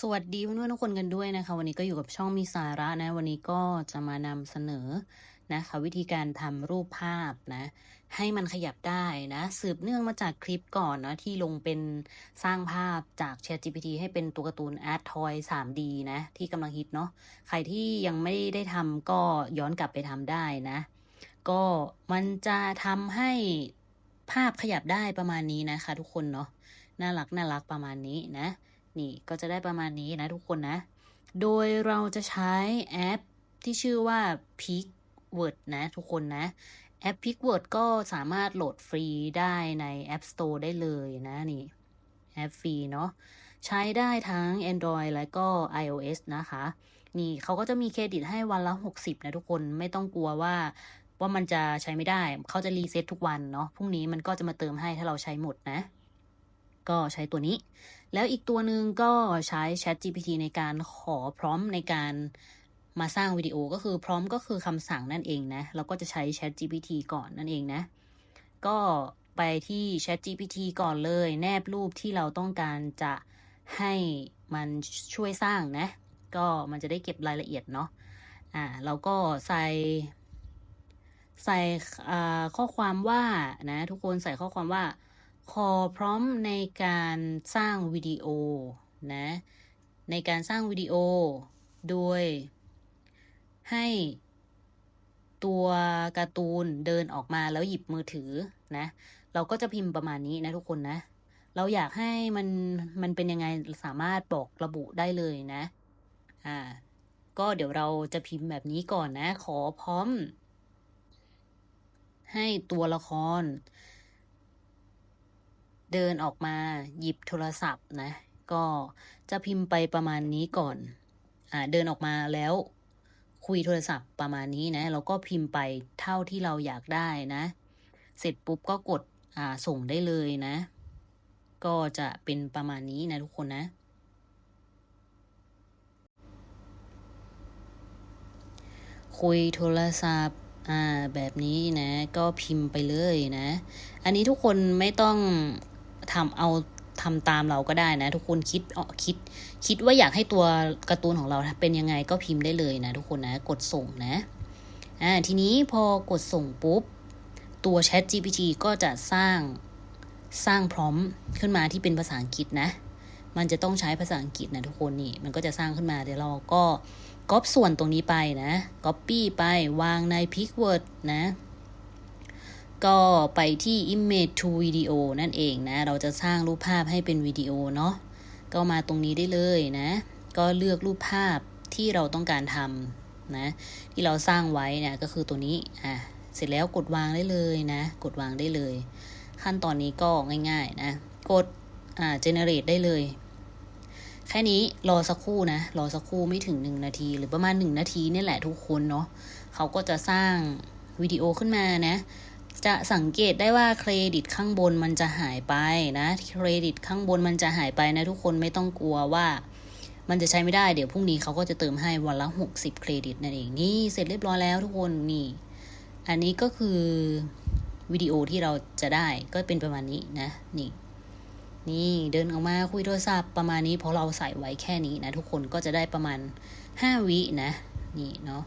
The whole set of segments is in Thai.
สวัสดีเพื่อนๆทุกคนกันด้วยนะคะ วันนี้ก็อยู่กับช่องมีสาระนะ วันนี้ก็จะมานำเสนอนะคะวิธีการทำรูปภาพนะ ให้มันขยับได้นะ สืบเนื่องมาจากคลิปก่อนนะ ที่ลงเป็นสร้างภาพจาก ChatGPT ให้เป็นตัวการ์ตูน Art Toy 3D นะ ที่กำลังฮิตเนาะใครที่ยังไม่ได้ทำก็ย้อนกลับไปทำได้นะ ก็มันจะทำให้ภาพขยับได้ประมาณนี้นะคะ ทุกคนเนาะน่ารักน่ารักประมาณนี้นะ นี่ก็จะได้ประมาณนี้นะทุกคนนะ โดยเราจะใช้แอปที่ชื่อว่า Pickword นะทุกคนนะ แอป Pickword ก็สามารถโหลดฟรีได้ใน App Store ได้เลยนะนี่แอปฟรีเนาะใช้ได้ทั้ง Android และก็ iOS นะคะ นี่เขาก็จะมีเครดิตให้วันละ 60 นะทุกคนไม่ต้องกลัวว่าว่ามันจะใช้ไม่ได้ เขาจะรีเซ็ตทุกวันเนาะพรุ่งนี้มันก็จะมาเติมให้ถ้าเราใช้หมดนะ ก็ใช้ตัวนี้ แล้วอีกตัวหนึ่งก็ใช้ Chat GPT ในการขอพร้อมในการมาสร้างวิดีโอก็คือพร้อมก็คือคำสั่งนั่นเองนะเราก็จะใช้ Chat GPT ก่อนนั่นเองนะ ก็ไปที่ Chat GPT ก่อนเลย แนบรูปที่เราต้องการจะให้มันช่วยสร้างนะ ก็มันจะได้เก็บรายละเอียดเนาะอ่าเราก็ใส่ ใส่ข้อความว่านะทุกคนใส่ข้อความว่า ขอพร้อมในการสร้างวิดีโอนะในการสร้างวิดีโอ โดย ให้ตัวการ์ตูนเดินออกมาแล้วหยิบมือถือนะ เราก็จะพิมพ์ประมาณนี้นะทุกคนนะ เราอยากให้มันมันเป็นยังไงสามารถบอกระบุได้เลยนะ อ่า ก็เดี๋ยวเราจะพิมพ์แบบนี้ก่อนนะ ขอพร้อม ให้ตัวละคร เดินออกมาหยิบโทรศัพท์นะ ก็จะพิมพ์ไปประมาณนี้ก่อน อ่าเดินออกมาแล้วคุยโทรศัพท์ประมาณนี้นะเราก็พิมพ์ไปเท่าที่เราอยากได้นะ เสร็จปุ๊บก็กดอ่าส่งได้เลยนะ ก็จะเป็นประมาณนี้นะทุกคนนะ คุยโทรศัพท์อ่าแบบนี้นะ ก็พิมพ์ไปเลยนะ อันนี้ทุกคนไม่ต้อง ทำเอาทำตามเราก็ได้นะ ทุกคนคิดเออคิด คิดว่าอยากให้ตัวการ์ตูนของเราเป็นยังไงก็พิมพ์ได้เลยนะ ทุกคนนะกดส่งนะอ่าทีนี้พอกดส่งปุ๊บ ตัว Chat GPT ก็จะสร้างสร้างพร้อมขึ้นมาที่เป็นภาษาอังกฤษนะ มันจะต้องใช้ภาษาอังกฤษนะทุกคนนี่มันก็จะสร้างขึ้นมาเดี๋ยวเราก็ก๊อปส่วนตรงนี้ไปนะ Copy ไปวางใน Pickword นะ ก็ไปที่ image to video นั่นเองนะ เราจะสร้างรูปภาพให้เป็นวิดีโอเนาะ ก็มาตรงนี้ได้เลยนะ ก็เลือกรูปภาพที่เราต้องการทำนะ ที่เราสร้างไว้เนี่ยก็คือตัวนี้ อะ เสร็จแล้วกดวางได้เลยนะ กดวางได้เลย ขั้นตอนนี้ก็ง่ายๆนะ กด อ่า generate ได้เลยแค่นี้รอสักครู่นะ รอสักครู่ไม่ถึงหนึ่งนาที หรือประมาณหนึ่งนาทีนี่แหละทุกคนเนาะเขาก็จะสร้างวิดีโอขึ้นมานะ จะสังเกตได้ว่าเครดิตข้างบนมันจะหายไปนะเครดิตข้างบนมันจะหายไปนะทุกคนไม่ต้องกลัวว่า มันจะใช้ไม่ได้เดี๋ยวพรุ่งนี้เขาก็จะเติมให้วันละ 60 เครดิตนั่นเองนี่เสร็จเรียบร้อยแล้วทุกคนนี่ อันนี้ก็คือวิดีโอที่เราจะได้ก็เป็นประมาณนี้นะนี่นี่เดินออกมาคุยโทรศัพท์ประมาณนี้เพราะเราใส่ไว้แค่นี้นะ ทุกคนก็จะได้ประมาณ 5 วินะ นี่เนาะ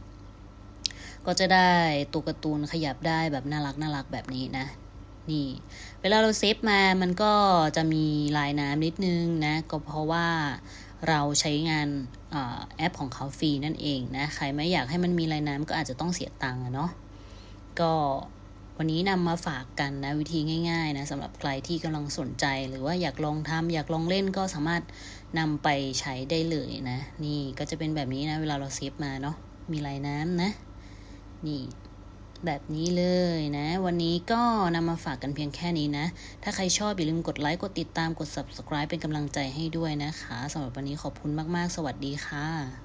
ก็จะได้ตัวการ์ตูนขยับได้แบบน่ารักน่ารักแบบนี้นะ นี่ เวลาเราเซฟมามันก็จะมีลายน้ำนิดนึงนะ ก็เพราะว่าเราใช้งานแอปของเขาฟรีนั่นเองนะ ใครไม่อยากให้มันมีลายน้ำก็อาจจะต้องเสียตังค์เนาะ ก็วันนี้นำมาฝากกันนะวิธีง่ายๆนะสำหรับใครที่กำลังสนใจ หรือว่าอยากลองทำอยากลองเล่นก็สามารถนำไปใช้ได้เลยนะ นี่ก็จะเป็นแบบนี้นะ เวลาเราเซฟมาเนาะมีลายน้ำนะ นี่แบบนี้เลยนะ วันนี้ก็นำมาฝากกันเพียงแค่นี้นะ ถ้าใครชอบอย่าลืมกดไลค์ กดติดตามกด subscribe เป็นกำลังใจให้ด้วยนะคะสำหรับวันนี้ขอบคุณมาก ๆ สวัสดีค่ะ